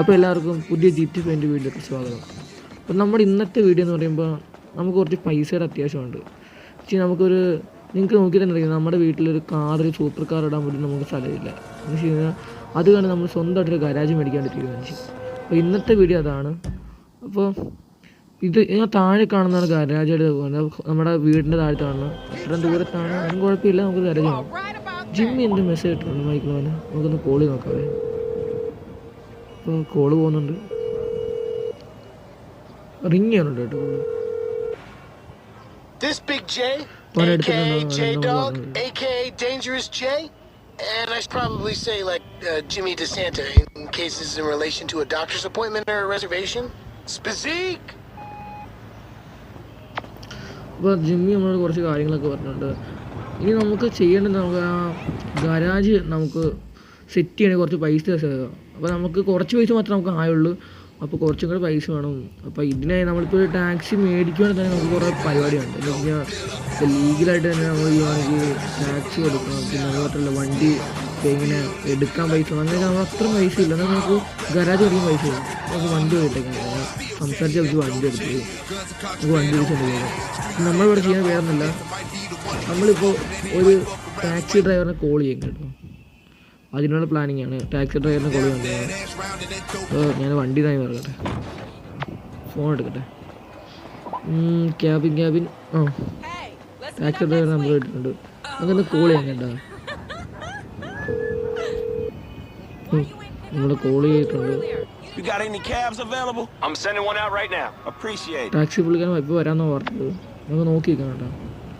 അപ്പോൾ എല്ലാവർക്കും പുതിയ ജി ടി ഫൈന്റെ വീഡിയോക്ക് സ്വാഗതം. അപ്പോൾ നമ്മുടെ ഇന്നത്തെ വീഡിയോ എന്ന് പറയുമ്പോൾ നമുക്ക് കുറച്ച് പൈസയുടെ അത്യാവശ്യമുണ്ട്. പക്ഷേ നമുക്കൊരു നിങ്ങൾക്ക് നോക്കി തന്നെ അറിയാം നമ്മുടെ വീട്ടിലൊരു കാർ ഒരു സൂപ്പർ കാർ ഇടാൻ വേണ്ടി നമുക്ക് സ്ഥലമില്ല. എന്ന് വെച്ച് കഴിഞ്ഞാൽ അത് കാരണം നമ്മൾ സ്വന്തമായിട്ടൊരു ഗരാജ് മേടിക്കാൻ തീരുമാനിച്ചു. അപ്പോൾ ഇന്നത്തെ വീഡിയോ അതാണ്. അപ്പോൾ ഇത് ഞാൻ താഴെ കാണുന്നതാണ് ഗരാജായിട്ട് നമ്മുടെ വീടിന്റെ താഴെ കാണുന്നത് ഇത്രയും ദൂരത്താണ്. അതും കുഴപ്പമില്ല നമുക്ക് ഗരാജ് കാണാം. ജിമ്മി എന്ത് മെസ്സേജ് ഇട്ടിട്ടുണ്ട് മൈക്കിളവന് നമുക്കൊന്ന് കോളി ഇപ്പോൾ കോൾ പോകുന്നുണ്ട് റിങ് ചെയ്യുന്നുണ്ട് കേട്ടോ This Big J, aka? J Dog, aka Dangerous J, and I should probably say like uh, Jimmy DeSanta in cases in relation to a doctor's appointment or a reservation. Spazik! അപ്പോൾ Jimmy നമ്മളോട് കുറച്ച് കാര്യങ്ങളൊക്കെ പറഞ്ഞിട്ടുണ്ട് ഇനി നമുക്ക് ചെയ്യേണ്ടത് നമുക്ക് ആ ഗരാജ് നമുക്ക് സെറ്റ് ചെയ്യണേ കുറച്ച് പൈസ അപ്പോൾ നമുക്ക് കുറച്ച് പൈസ മാത്രമേ നമുക്ക് ആയുള്ളൂ. അപ്പോൾ കുറച്ചും കൂടെ പൈസ വേണം. അപ്പോൾ ഇതിനായി നമ്മളിപ്പോൾ ഒരു ടാക്സി മേടിക്കുവാണെങ്കിൽ തന്നെ നമുക്ക് കുറേ പരിപാടിയുണ്ട് എന്ന് പറഞ്ഞാൽ ഇപ്പോൾ ലീഗലായിട്ട് തന്നെ നമ്മൾ ചെയ്യുവാണെങ്കിൽ ടാക്സി എടുക്കണം. പിന്നെ അതുമാത്രമല്ല വണ്ടി ഇപ്പം ഇങ്ങനെ എടുക്കാൻ പൈസ. അങ്ങനെ നമ്മൾ അത്ര പൈസ ഇല്ല. എന്നാൽ നമുക്ക് ഗരാജ് കൊടുക്കാൻ പൈസ ഇല്ല. നമുക്ക് വണ്ടി പോയിട്ടേക്കാം സംസാരിച്ച് നമുക്ക് വണ്ടി എടുത്തു നമുക്ക് വണ്ടി വിളിച്ചിട്ട് നമ്മളിവിടെ ചെയ്യാൻ വേറെ ഒന്നുമില്ല നമ്മളിപ്പോൾ ഒരു ടാക്സി ഡ്രൈവറിനെ കോൾ ചെയ്യും കേട്ടോ. അതിനുള്ള പ്ലാനിങ് ആണ്. ടാക്സി ഡ്രൈവറിനെ കോൾ ചെയ്യുന്നത് അപ്പോൾ ഞാൻ വണ്ടി തന്നെ പറയട്ടെ ഫോൺ എടുക്കട്ടെ. ക്യാബിൻ ക്യാബിൻ ആ. ടാക്സി ഡ്രൈവർ നമ്പർ കിട്ടിയിട്ടുണ്ട് അങ്ങനെ കോൾ ചെയ്യാൻ കേട്ടോ നമ്മൾ കോൾ ചെയ്തിട്ടുണ്ട്. You got any cabs available? I'm sending one out right now. Appreciate it. Taxi പുള്ളിക്കാരൻ ഇപ്പോൾ വരാമെന്നാണ് പറഞ്ഞത്. നമുക്ക് നോക്കി നിൽക്കണം കേട്ടോ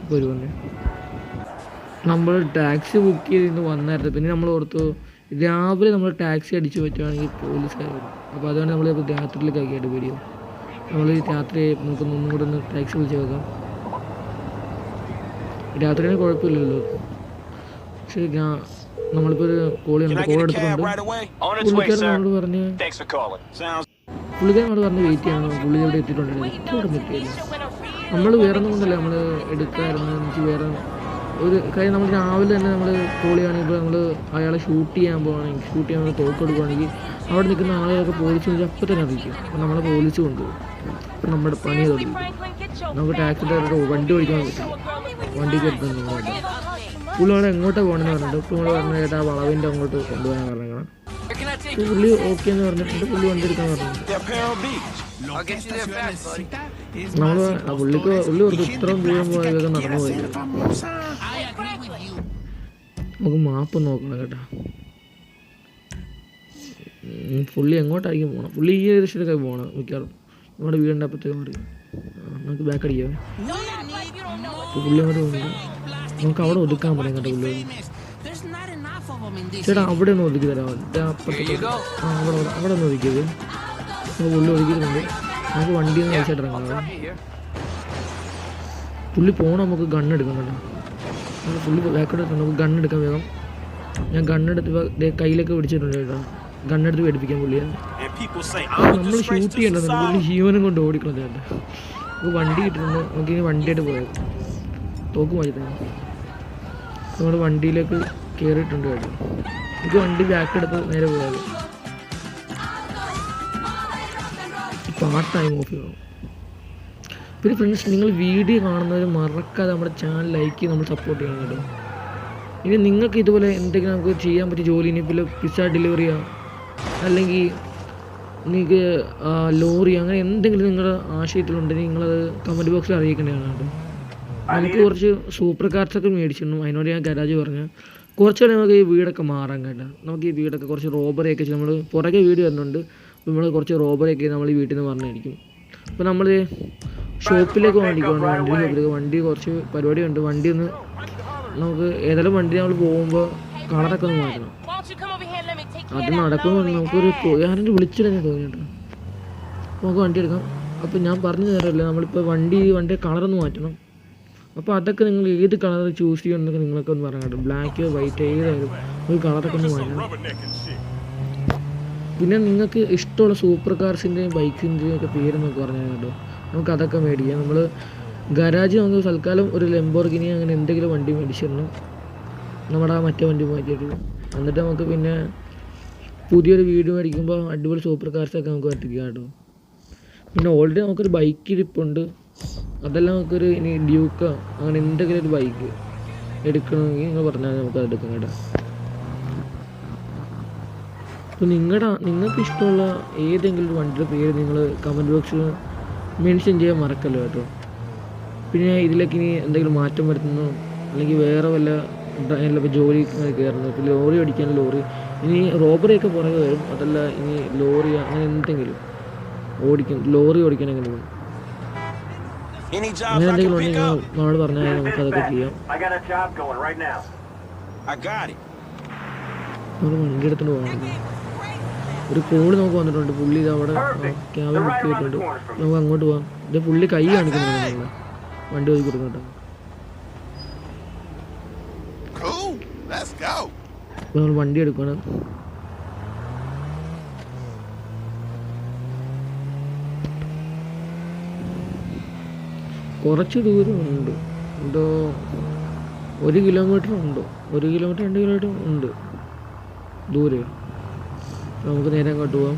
ഇപ്പോൾ ഒരു വന്നെ നമ്മൾ ടാക്സി ബുക്ക് ചെയ്തിട്ട് വന്നായിരുന്നു പിന്നെ നമ്മൾ ഓർത്തു രാവിലെ നമ്മൾ ടാക്സി അടിച്ചു പറ്റുവാണെങ്കിൽ പോലീസുകാർ വരും അപ്പോൾ അതുകൊണ്ട് നമ്മൾ ഇപ്പോൾ രാത്രിയിലേക്ക് ആക്കിയിട്ട് വീഡിയോ നമ്മൾ ഈ രാത്രി നമുക്ക് ഒന്നും കൂടെ ഒന്ന് ടാക്സി വിളിച്ച് നോക്കാം. രാത്രിയാണ് കുഴപ്പമില്ലല്ലോ. പക്ഷേ ഞാൻ നമ്മളിപ്പോൾ ഒരു കോൾ ചെയ്യുന്നുണ്ട് കോൾ എടുത്തിട്ടുണ്ട്. പുള്ളിക്കാരൻ നമ്മൾ നമ്മളോട് പറഞ്ഞ് പുള്ളിക്കാരൻ പുള്ളിക്കാരനോട് പറഞ്ഞ് വെയിറ്റ് ചെയ്യണം. പുള്ളി ഇവിടെ എത്തിയിട്ടുണ്ടായിരുന്നു നമ്മൾ വേറെ ഒന്നും കൊണ്ടല്ല. നമ്മൾ എടുക്കാറുണ്ട് എനിക്ക് വേറെ ഒരു കാര്യം നമ്മൾ രാവിലെ തന്നെ നമ്മൾ കോൾ ചെയ്യുകയാണെങ്കിൽ ഇപ്പോൾ നമ്മൾ അയാളെ ഷൂട്ട് ചെയ്യാൻ പോവുകയാണെങ്കിൽ ഷൂട്ട് ചെയ്യാൻ വേണ്ടി തോക്ക് എടുക്കുകയാണെങ്കിൽ അവിടെ നിൽക്കുന്ന ആളുകളൊക്കെ പോലീസ് വിളിച്ച് അപ്പം തന്നെ അറിയിക്കും. അപ്പം നമ്മളെ പോലീസ് കൊണ്ടുപോകും. അപ്പം നമ്മുടെ പണി തുടങ്ങി. നമുക്ക് ടാക്സി ഡ്രൈവർക്ക് വണ്ടി ഓടിക്കാൻ പറ്റും. വണ്ടി കയറ്റുന്നു പുള്ളി അവിടെ എങ്ങോട്ട് പോകണമെന്ന് പറഞ്ഞിട്ട് പുള്ളി പറഞ്ഞു ചേട്ടാ ആ വളവിന്റെ അങ്ങോട്ട് കൊണ്ടുപോകാൻ പറഞ്ഞേക്കണം. അപ്പോൾ പുള്ളി ഓക്കെ എന്ന് പറഞ്ഞിട്ടുണ്ട്. പുള്ളി വണ്ടി എടുക്കാൻ പറഞ്ഞു Del Perro Beach. നമ്മൾ പുള്ളിക്ക് പുള്ളി ഒരു ഇത്രയും ദൂരം പോയതൊക്കെ നടന്നു പോയില്ല നമുക്ക് മാപ്പ് നോക്കണം കേട്ടോ. പുള്ളി എങ്ങോട്ടായിരിക്കും പോകണം പുള്ളി ഈ ദിശയിലൊക്കെ പോകണം മിക്കവാറും. നമ്മുടെ വീടിന്റെ അപ്പത്തേക്ക് മാറി. നമുക്ക് ബാക്ക് അടിക്കാം. പുള്ളി അങ്ങോട്ട് പോകുന്നുണ്ട് നമുക്ക് അവിടെ ഒതുക്കാൻ പറയാം കേട്ടോ പുള്ളി. ചേട്ടാ അവിടെ ഒന്ന് ഒതുക്കി തരാം. അപ്പുറത്തേക്ക് ആ അവിടെ ഒന്ന് ഒതുക്കിയത് പുള്ളി ഒതുക്കിയിട്ടുണ്ട്. നമുക്ക് വണ്ടിയിൽ നിന്ന് അയച്ചിട്ടിറങ്ങാം പുള്ളി പോകണം നമുക്ക് ഗണ്ണെടുക്കണം കേട്ടോ. നമ്മൾ ഫുള്ള് ബാക്കോട്ട് ഗൺ എടുക്കാൻ വേഗം. ഞാൻ ഗണ്ണെടുത്ത് കയ്യിലൊക്കെ പിടിച്ചിട്ടുണ്ട് കേട്ടോ. ഗണ്ണെടുത്ത് പേടിപ്പിക്കാൻ പുള്ളിയെ. And people say I'm a നമ്മൾ ഷൂട്ട് ചെയ്യേണ്ടത് പുള്ളി ഹ്യൂമനും കൊണ്ട് ഓടിക്കണം ചേട്ടാ നമുക്ക് വണ്ടി കിട്ടുന്നുണ്ട് നമുക്ക് ഇനി വണ്ടിയായിട്ട് പോയത് തോക്ക് തന്നെ. നമ്മൾ വണ്ടിയിലേക്ക് കയറിയിട്ടുണ്ട് കേട്ടോ. എനിക്ക് വണ്ടി ബാക്ക് എടുത്ത് നേരെ പോയത് പാർട്ട് ടൈം ഓഫ് ചെയ്യണം പിന്നെ ഫ്രണ്ട്സ് നിങ്ങൾ വീഡിയോ കാണുന്നവർ മറക്കാതെ നമ്മുടെ ചാനൽ ലൈക്ക് ചെയ്ത് നമ്മൾ സപ്പോർട്ട് ചെയ്യണം കേട്ടോ. ഇനി നിങ്ങൾക്ക് ഇതുപോലെ എന്തെങ്കിലും നമുക്ക് ചെയ്യാൻ പറ്റിയ ജോലി ഇനി ഇപ്പോൾ പിസ്സ ഡെലിവറിയോ അല്ലെങ്കിൽ നിങ്ങൾക്ക് ലോറി അങ്ങനെ എന്തെങ്കിലും നിങ്ങളുടെ ആശയത്തിലുണ്ടെങ്കിൽ നിങ്ങളത് കമന്റ് ബോക്സിൽ അറിയിക്കേണ്ടതാണ് കേട്ടോ. നമുക്ക് കുറച്ച് സൂപ്പർ കാർസ് ഒക്കെ മേടിച്ചിരുന്നു. അതിനോട് ഞാൻ ഗരാജ് പറഞ്ഞു. കുറച്ചുകൂടെ നമുക്ക് ഈ വീടൊക്കെ മാറാൻ കേട്ടോ. നമുക്ക് ഈ വീടൊക്കെ കുറച്ച് റോബറിയൊക്കെ നമ്മൾ പുറകെ വീട് വരുന്നുണ്ട്. നമ്മൾ കുറച്ച് റോബറിയൊക്കെ നമ്മൾ ഈ വീട്ടിൽ നിന്ന് പറഞ്ഞായിരിക്കും അപ്പോൾ നമ്മൾ ഷോപ്പിലേക്ക് വേണ്ടിക്കണം വണ്ടി ഷോപ്പിലേക്ക് വണ്ടി കുറച്ച് പരിപാടി ഉണ്ട് വണ്ടി ഒന്ന് നമുക്ക് ഏതായാലും വണ്ടി നമ്മൾ പോകുമ്പോൾ കളറൊക്കെ ഒന്ന് മാറ്റണം. അത് നടക്കുമ്പോൾ നമുക്കൊരു ആരെങ്കിലും വിളിച്ചില്ലെന്ന് തോന്നി കേട്ടോ നമുക്ക് വണ്ടി എടുക്കാം. അപ്പോൾ ഞാൻ പറഞ്ഞു തരല്ലേ നമ്മളിപ്പോൾ വണ്ടി വണ്ടി കളറൊന്ന് മാറ്റണം. അപ്പോൾ അതൊക്കെ നിങ്ങൾ ഏത് കളർ ചൂസ് ചെയ്യണമെന്നൊക്കെ നിങ്ങളൊക്കെ ഒന്ന് പറയാം കേട്ടോ. ബ്ലാക്ക് വൈറ്റ് ഏതായാലും ഒരു കളറൊക്കെ ഒന്ന് മാറ്റണം. പിന്നെ നിങ്ങൾക്ക് ഇഷ്ടമുള്ള സൂപ്പർ കാർസിന്റെയും ബൈക്കിന്റെയും ഒക്കെ പേര് പറഞ്ഞു കേട്ടോ. നമുക്ക് അതൊക്കെ മേടിക്കാം. നമ്മൾ ഗരാജ് നമുക്ക് തൽക്കാലം ഒരു ലെമ്പോർഗിനി അങ്ങനെ എന്തെങ്കിലും വണ്ടി മേടിച്ചിരുന്നു നമ്മുടെ ആ മറ്റേ വണ്ടി മാറ്റിയിട്ട്. എന്നിട്ട് നമുക്ക് പിന്നെ പുതിയൊരു വീട് മേടിക്കുമ്പോൾ അടിപൊളി സൂപ്പർ കാർസൊക്കെ നമുക്ക് എത്തിക്കാം കേട്ടോ. പിന്നെ ഓൾറെഡി നമുക്കൊരു ബൈക്ക് ഇരിപ്പുണ്ട് അതെല്ലാം നമുക്കൊരു ഇനി ഡ്യൂക്കോ അങ്ങനെ എന്തെങ്കിലും ഒരു ബൈക്ക് എടുക്കണമെങ്കിൽ നിങ്ങൾ പറഞ്ഞാൽ നമുക്ക് അത് എടുക്കാം കേട്ടോ. അപ്പോൾ നിങ്ങളുടെ നിങ്ങൾക്ക് ഇഷ്ടമുള്ള ഏതെങ്കിലും ഒരു വണ്ടിയുടെ പേര് നിങ്ങൾ കമന്റ് ബോക്സിൽ മെൻഷൻ ചെയ്യാൻ മറക്കല്ലോ കേട്ടോ. പിന്നെ ഇതിലേക്ക് ഇനി എന്തെങ്കിലും മാറ്റം വരുത്തുന്നു അല്ലെങ്കിൽ വേറെ വല്ല ഇപ്പോൾ ജോലി കയറുന്നു ഇപ്പോൾ ലോറി അടിക്കാൻ ലോറി ഇനി റോബറിയൊക്കെ പുറകെ വരും അതല്ല ഇനി ലോറി അങ്ങനെ എന്തെങ്കിലും ഓടിക്കും ലോറി ഓടിക്കാൻ അങ്ങനെ വരും അങ്ങനെ എന്തെങ്കിലും ഉണ്ടെങ്കിൽ? നമ്മൾ പറഞ്ഞാൽ നമുക്ക് അതൊക്കെ ചെയ്യാം. നമ്മൾ വണ്ടി എടുത്തുകൊണ്ട് പോകണം. ഒരു കോൾ നമുക്ക് വന്നിട്ടുണ്ട്. പുള്ളി ഇത് അവിടെ ക്യാബ് ബുക്ക് ചെയ്തിട്ടുണ്ട് നമുക്ക് അങ്ങോട്ട് പോകാം ഇത് പുള്ളി കൈ കാണിക്കുന്നുണ്ട് നമ്മളെ. വണ്ടി ഒതുക്കി കൊടുക്കട്ടെ നമ്മൾ വണ്ടി എടുക്കണം. കുറച്ച് ദൂരമുണ്ട് എന്തോ ഒരു കിലോമീറ്റർ ഉണ്ടോ. ഒരു കിലോമീറ്റർ രണ്ട് കിലോമീറ്റർ ഉണ്ട് ദൂരെ. നമുക്ക് നേരെ അങ്ങോട്ട് പോവാം.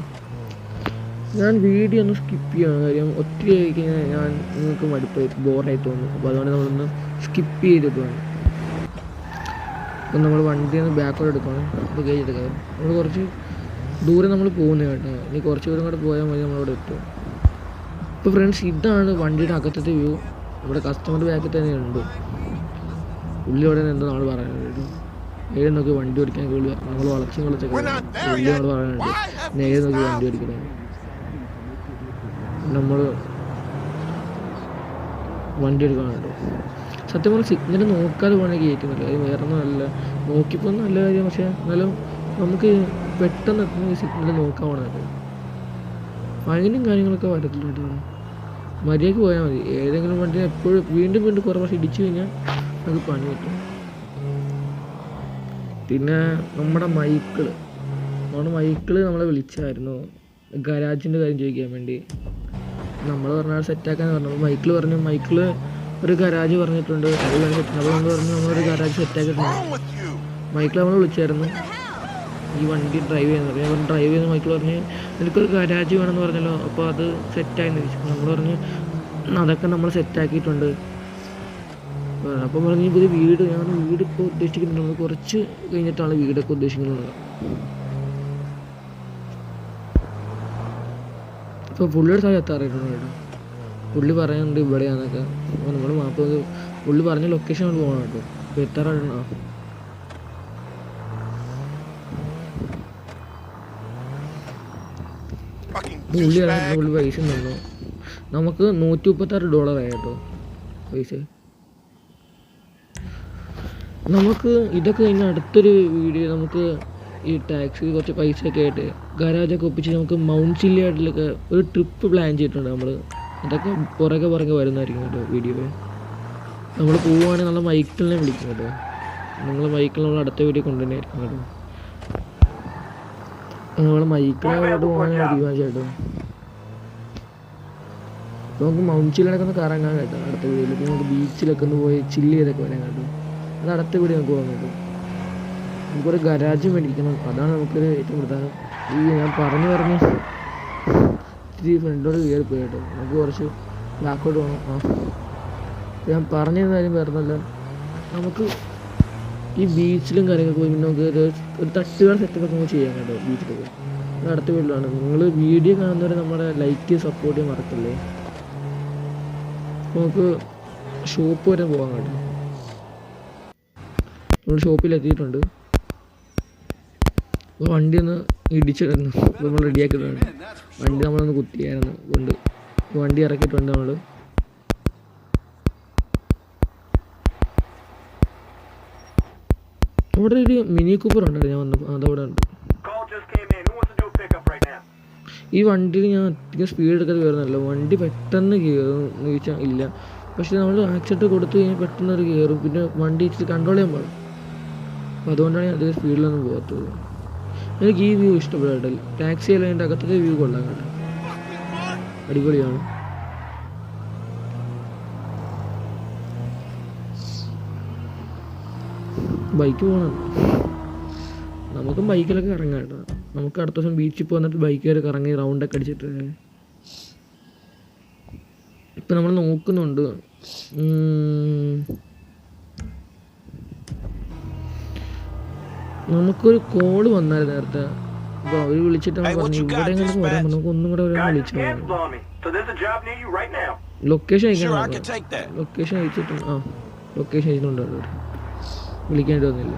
ഞാൻ വീഡിയോ ഒന്ന് സ്കിപ്പ് ചെയ്യണം. കാര്യം ഒത്തിരി ആയി ഞാൻ നിങ്ങൾക്ക് മടുപ്പായി ബോറായി തോന്നും. അപ്പോൾ അതുകൊണ്ട് നമ്മളൊന്ന് സ്കിപ്പ് ചെയ്തിട്ട് വേണം അപ്പം നമ്മൾ വണ്ടി ഒന്ന് ബാക്കോട്ട് എടുക്കണം. ലഗേജ് എടുക്കാം നമ്മൾ കുറച്ച് ദൂരെ നമ്മൾ പോകുന്നത് കേട്ടോ. ഇനി കുറച്ച് ദൂരം കൂടെ പോയാൽ മതി നമ്മളവിടെ എത്തും. അപ്പോൾ ഫ്രണ്ട്സ് ഇതാണ് വണ്ടിയുടെ അകത്തത്തെ വ്യൂ ഇവിടെ കസ്റ്റമർ ബാക്കിൽ തന്നെ ഉണ്ട്. ഉള്ളിലോടെ അവിടെ നമ്മൾ പറയാനുണ്ട് ഏഴ് നോക്കി വണ്ടി ഓടിക്കാൻ കേൾവി നമ്മൾ വളച്ചും there പുള്ളി പറയാനുണ്ട്. Why have നോക്കി വണ്ടി ഓടിക്കണം നമ്മൾ വണ്ടി എടുക്കാനുണ്ട് സത്യം പറഞ്ഞാൽ സിഗ്നൽ നോക്കാതെ പോകണേ കയറ്റുന്നില്ല അത് വേറെ ഒന്നും അല്ല നോക്കിപ്പോൾ നല്ല കാര്യം പക്ഷേ എന്നാലും നമുക്ക് പെട്ടെന്ന് എത്തുന്ന സിഗ്നൽ നോക്കാൻ പോകണത് ഫൈനും കാര്യങ്ങളൊക്കെ വരത്തില്ല കേട്ടോ. മര്യാദയ്ക്ക് പോയാൽ മതി. ഏതെങ്കിലും വണ്ടി എപ്പോഴും വീണ്ടും വീണ്ടും കുറേ പ്രാവശ്യം ഇടിച്ചു കഴിഞ്ഞാൽ അത് പണി കിട്ടും പിന്നെ നമ്മുടെ മൈക്കിൾ നമ്മുടെ മൈക്കിൾ നമ്മളെ വിളിച്ചായിരുന്നു. ഗരാജിന്റെ കാര്യം ചോദിക്കാൻ വേണ്ടി. നമ്മൾ പറഞ്ഞാൽ സെറ്റാക്കാൻ പറഞ്ഞു മൈക്കിൾ പറഞ്ഞു മൈക്കിൾ ഒരു ഗരാജ് പറഞ്ഞിട്ടുണ്ട്. അത് സെറ്റ് അപ്പോൾ നമ്മൾ പറഞ്ഞു നമ്മളൊരു ഗരാജ് സെറ്റാക്കിയിട്ടുണ്ട് മൈക്കിൾ നമ്മൾ വിളിച്ചായിരുന്നു. ഈ വണ്ടി ഡ്രൈവ് ചെയ്യുന്നത്. ഞാൻ പറഞ്ഞു ഡ്രൈവ് ചെയ്യുന്ന മൈക്കിൾ പറഞ്ഞ്. എനിക്കൊരു ഗരാജ് വേണമെന്ന് പറഞ്ഞല്ലോ. അപ്പോൾ അത് സെറ്റായെന്ന് ചോദിച്ചു. നമ്മൾ പറഞ്ഞു അതൊക്കെ നമ്മൾ സെറ്റാക്കിയിട്ടുണ്ട് അപ്പം പറഞ്ഞു പുതിയ വീട് ഞാൻ വീട് ഇപ്പോൾ ഉദ്ദേശിക്കുന്നുണ്ട്. കുറച്ച് കഴിഞ്ഞിട്ടാണ് വീടൊക്കെ ഉദ്ദേശിക്കുന്നത്. ഇപ്പോൾ പുള്ളിയുടെ സ്ഥലം എത്താറായിട്ടുണ്ട് കേട്ടോ പുള്ളി പറയുന്നുണ്ട് ഇവിടെയാണെന്നൊക്കെ അപ്പോൾ നമ്മൾ മാപ്പ് പുള്ളി പറഞ്ഞ ലൊക്കേഷൻ നമ്മൾ പോകണം കേട്ടോ. ഇപ്പോൾ എത്താറായിട്ടുണ്ടോ Fucking പുള്ളി പൈസ തന്നു. നമുക്ക് നൂറ്റി മുപ്പത്താറ് ഡോളർ ആയി കേട്ടോ പൈസ. നമുക്ക് ഇതൊക്കെ കഴിഞ്ഞ അടുത്തൊരു വീഡിയോ നമുക്ക് ഈ ടാക്സി കുറച്ച് പൈസ ഒക്കെ ആയിട്ട് ഗരാജൊക്കെ ഒപ്പിച്ച് നമുക്ക് മൗണ്ട് ചില്ലിയായിട്ടിലൊക്കെ ഒരു ട്രിപ്പ് പ്ലാൻ ചെയ്തിട്ടുണ്ട് നമ്മൾ അതൊക്കെ പുറകെ പുറകെ വരുന്നതായിരിക്കും കേട്ടോ വീഡിയോ നമ്മൾ പോവുകയാണെങ്കിൽ നമ്മൾ മൈക്കിളിനെ വിളിക്കും കേട്ടോ. നിങ്ങൾ മൈക്കിൾ നമ്മൾ അടുത്ത വീഡിയോ കൊണ്ടുതന്നെയായിരിക്കും കേട്ടോ. നമ്മൾ മൈക്കിളോട്ട് പോകാനാണ് തീരുമാനിച്ചേട്ടോ നമുക്ക് മൗണ്ട് ചില്ലിലൊക്കെ ഒന്ന് കറങ്ങാൻ കേട്ടോ അടുത്ത വീഡിയോയിൽ നമുക്ക് ബീച്ചിലൊക്കെ ഒന്ന് പോയി ചില്ല് ചെയ്തൊക്കെ വരാൻ കേട്ടോ. അത് അടുത്ത വീട് നമുക്ക് കേട്ടോ നമുക്കൊരു ഗരാജ് മേടിക്കണം. അതാണ് നമുക്കൊരു ഏറ്റവും പ്രധാനം. ഈ ഞാൻ പറഞ്ഞു പറഞ്ഞ് ഇത്തിരി ഫ്രണ്ടോട് കയറി പോയി കേട്ടോ. നമുക്ക് കുറച്ച് ബാക്കോട്ട് പോകണം ആ. ഞാൻ പറഞ്ഞു തന്ന കാര്യം വേറൊന്നുമല്ല നമുക്ക് ഈ ബീച്ചിലും കാര്യങ്ങളൊക്കെ പോയി നമുക്ക് ഒരു ഒരു തട്ടുകൾ സെറ്റപ്പ് നമുക്ക് ചെയ്യാൻ കേട്ടോ ബീച്ചിലൊക്കെ അത് അടുത്ത വീട്ടിലാണ്. നിങ്ങൾ വീഡിയോ കാണുന്നവരെ നമ്മുടെ ലൈക്ക് സപ്പോർട്ട് ചെയ്യാൻ മറക്കല്ലേ? നമുക്ക് ഷോപ്പ് വരെ പോകാൻ കേട്ടോ. നമ്മൾ ഷോപ്പിൽ എത്തിയിട്ടുണ്ട് അപ്പോൾ വണ്ടി ഒന്ന് ഇടിച്ചിടുന്നു നമ്മൾ റെഡിയാക്കിയിട്ടുണ്ട് വണ്ടി നമ്മളൊന്ന് കുത്തിയായിരുന്നു കൊണ്ട്. വണ്ടി ഇറക്കിയിട്ടുണ്ട് നമ്മൾ അവിടെ ഒരു മിനി കൂപ്പർ ഉണ്ട് ഞാൻ വന്നപ്പോൾ അതവിടെ ഉണ്ട്? ഈ വണ്ടിയിൽ ഞാൻ അധികം സ്പീഡ് എടുക്കാതെ കയറുന്നില്ല വണ്ടി പെട്ടെന്ന് കയറും എന്ന് ചോദിച്ചാൽ ഇല്ല. പക്ഷെ നമ്മൾ ആക്സിഡന്റ് കൊടുത്തു കഴിഞ്ഞാൽ പെട്ടെന്ന് ഒരു കയറും പിന്നെ വണ്ടി ഇച്ചിരി കൺട്രോൾ ചെയ്യാൻ പാടും അപ്പോൾ അതുകൊണ്ടാണ് ഞാൻ അധികം സ്പീഡിലൊന്നും പോകാത്തത് എനിക്ക് ഈ വ്യൂ ഇഷ്ടപ്പെട്ടില്ല ടാക്സി അല്ല എന്റെ അകത്തത്തെ വ്യൂ കൊള്ളാം കേട്ടോ. അടിപൊളിയാണ്. ബൈക്ക് പോകണം നമുക്കും ബൈക്കിലൊക്കെ ഇറങ്ങാം കേട്ടോ. നമുക്ക് അടുത്ത ദിവസം ബീച്ചിൽ പോന്നിട്ട് ബൈക്ക് കയറി കറങ്ങി റൗണ്ടൊക്കെ അടിച്ചിട്ട്. ഇപ്പം നമ്മൾ നോക്കുന്നുണ്ട്. നമുക്കൊരു കോൾ വന്നാൽ നേരത്തെ അപ്പോൾ അവർ വിളിച്ചിട്ട് പറഞ്ഞു ഇവിടെ എങ്ങനെ വരാൻ? പറഞ്ഞു. നമുക്ക് ഒന്നും കൂടെ ഒരാൾ വിളിച്ചു. Location that. ലൊക്കേഷൻ അയച്ചിട്ട് ആ ലൊക്കേഷൻ അയച്ചിട്ടുണ്ട് വിളിക്കാൻ വിളിക്കേണ്ടി വന്നില്ല.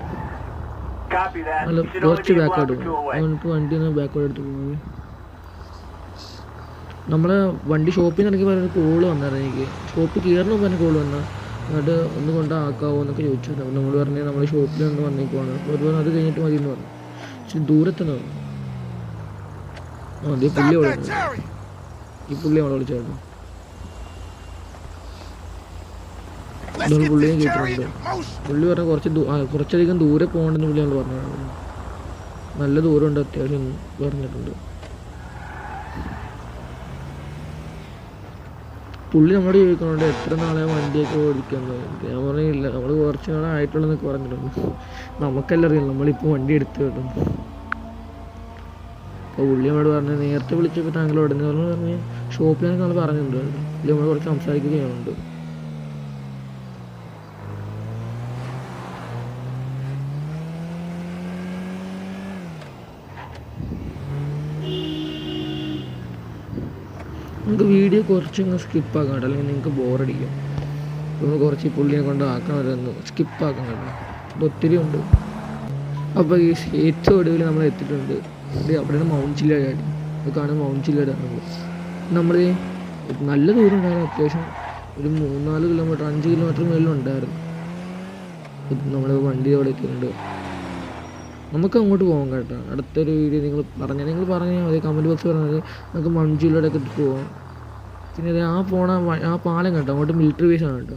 അല്ല കുറച്ച് ബാക്കോട്ട് നമുക്ക് വണ്ടി ഒന്ന് ബാക്കോട്ട് എടുത്ത് പോകുന്നത് നമ്മളെ വണ്ടി ഷോപ്പിൽ നിന്ന് ഇറങ്ങി പറഞ്ഞ കോൾ വന്നായിരുന്നു എനിക്ക്. ഷോപ്പിൽ കയറണം പറഞ്ഞ കോൾ വന്ന. എന്നിട്ട് ഒന്ന് കൊണ്ടാക്കാവോ എന്നൊക്കെ ചോദിച്ചു. അപ്പോൾ നമ്മൾ പറഞ്ഞു നമ്മൾ ഷോപ്പിൽ നിന്ന് വന്നേക്കുവാണ്. പറഞ്ഞു അത് കഴിഞ്ഞിട്ട് മതി എന്ന് പറഞ്ഞു. പക്ഷെ ദൂരത്തുനിന്ന് പറഞ്ഞു അതേ പുള്ളി അവിടെ ഈ പുള്ളി അവിടെ വിളിച്ചായിരുന്നു. Let's കേട്ടിട്ടുണ്ട്. പുള്ളി പറഞ്ഞാൽ കുറച്ച് കുറച്ചധികം ദൂരെ പോകണ്ടെന്ന് പുള്ളി നമ്മൾ പറഞ്ഞു നല്ല ദൂരമുണ്ട് അത്യാവശ്യം പറഞ്ഞിട്ടുണ്ട്. പുള്ളി നമ്മളോട് ചോദിക്കുന്നുണ്ട് എത്ര നാളെ വണ്ടിയൊക്കെ ഓടിക്കുന്നത് ഞാൻ പറഞ്ഞില്ല നമ്മൾ കുറച്ച് നാളെ ആയിട്ടുള്ളതെന്നൊക്കെ പറഞ്ഞിട്ടുണ്ട്. നമുക്കെല്ലാം അറിയാം നമ്മളിപ്പോൾ വണ്ടി എടുത്തു കിട്ടും അപ്പോൾ പുള്ളി നമ്മളോട് പറഞ്ഞു നേരത്തെ വിളിച്ചപ്പോൾ താങ്കൾ ഉടനെ പറഞ്ഞു പറഞ്ഞ് ഷോപ്പിലൊക്കെ നമ്മൾ പറഞ്ഞിട്ടുണ്ട്. പുള്ളി നമ്മളോട് കുറച്ച് സംസാരിക്കുകയുണ്ട് നമുക്ക് വീഡിയോ കുറച്ചങ്ങ് സ്കിപ്പ് ആക്കാം കേട്ടോ. അല്ലെങ്കിൽ നിങ്ങൾക്ക് ബോറടിക്കും. ഒന്ന് കുറച്ച് പുള്ളിയെ കൊണ്ട് സ്കിപ്പ് ആക്കാം കേട്ടോ. ഇത് ഒത്തിരി ഉണ്ട്. അപ്പോൾ ഈ ഏറ്റവും ഒടുവിൽ നമ്മൾ എത്തിയിട്ടുണ്ട്. അവിടെയാണ് മൗണ്ട് ചില്ല ചാടി അത് കാണുന്ന മൗണ്ട് ചാടുന്നത് നമ്മൾ നല്ല ദൂരം ഉണ്ടായിരുന്നു. അത്യാവശ്യം ഒരു മൂന്നാൽ കിലോമീറ്റർ അഞ്ച് കിലോമീറ്റർ മേലും ഉണ്ടായിരുന്നു. നമ്മൾ വണ്ടി അവിടെ എത്തിയിട്ടുണ്ട്. നമുക്ക് അങ്ങോട്ട് പോകാം കേട്ടോ. അടുത്തൊരു വീഡിയോ നിങ്ങൾ പറഞ്ഞാൽ നിങ്ങൾ പറഞ്ഞാൽ മതി. കമന്റ് ബോക്സ് മതി. നമുക്ക് മഞ്ചിലൂടെയൊക്കെ പോകാം പിന്നെ ആ പോണ ആ പാലം കേട്ടോ അങ്ങോട്ട് മിലിറ്ററി ആണ് കേട്ടോ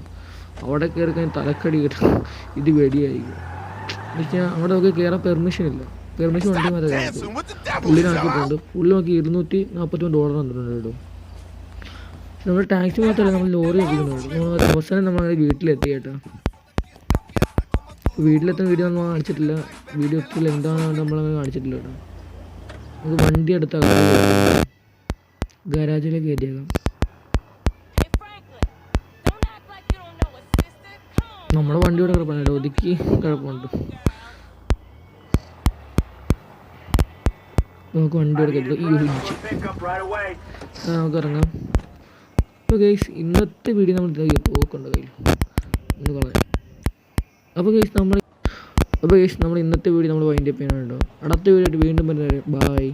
അവിടെ കയറി കഴിഞ്ഞാൽ തലക്കടി കിട്ടും. ഇത് വെടിയായിരിക്കും. എന്നുവെച്ചാൽ അവിടെ നമുക്ക് കയറാൻ പെർമിഷൻ ഇല്ല. പെർമിഷൻ with the devil, പുള്ളി നോക്കി ഇരുന്നൂറ്റി നാൽപ്പത്തി മൂന്ന് ഡോളർ തന്നിട്ടുണ്ട് കേട്ടോ നമ്മൾ ടാക്സി മാത്രമല്ല നമ്മൾ ലോറി നമ്മൾ അവസാനം നമ്മൾ വീട്ടിലെത്തി കേട്ടോ. വീട്ടിലെത്തുന്ന വീഡിയോ നമ്മൾ കാണിച്ചിട്ടില്ല. വീഡിയോ എത്തില്ല എന്താണ് നമ്മളങ്ങനെ കാണിച്ചിട്ടില്ല കേട്ടോ. നമുക്ക് വണ്ടി എടുത്താൽ ഗരാജിലേക്ക് കയറ്റിയേക്കാം. നമ്മുടെ വണ്ടിയുടെ കുഴപ്പമില്ല ഒതുക്കി കിടപ്പുണ്ട്. നമുക്ക് വണ്ടി എടുക്കാം. നമുക്ക് ഇറങ്ങാം. അപ്പോൾ ഗൈസ് ഇന്നത്തെ വീഡിയോ നമ്മൾ പോക്കുണ്ട് കയ്യിൽ. ഒന്ന് കളയാം. അപ്പോൾ ഗൈസ് നമ്മൾ അപ്പോൾ ഗൈസ് നമ്മൾ ഇന്നത്തെ വീഡിയോ നമ്മൾ വൈൻഡ് അപ്പ് ചെയ്യാനുണ്ടോ അടുത്ത വീഡിയോ ആയിട്ട് വീണ്ടും വരുന്നത് ബായ്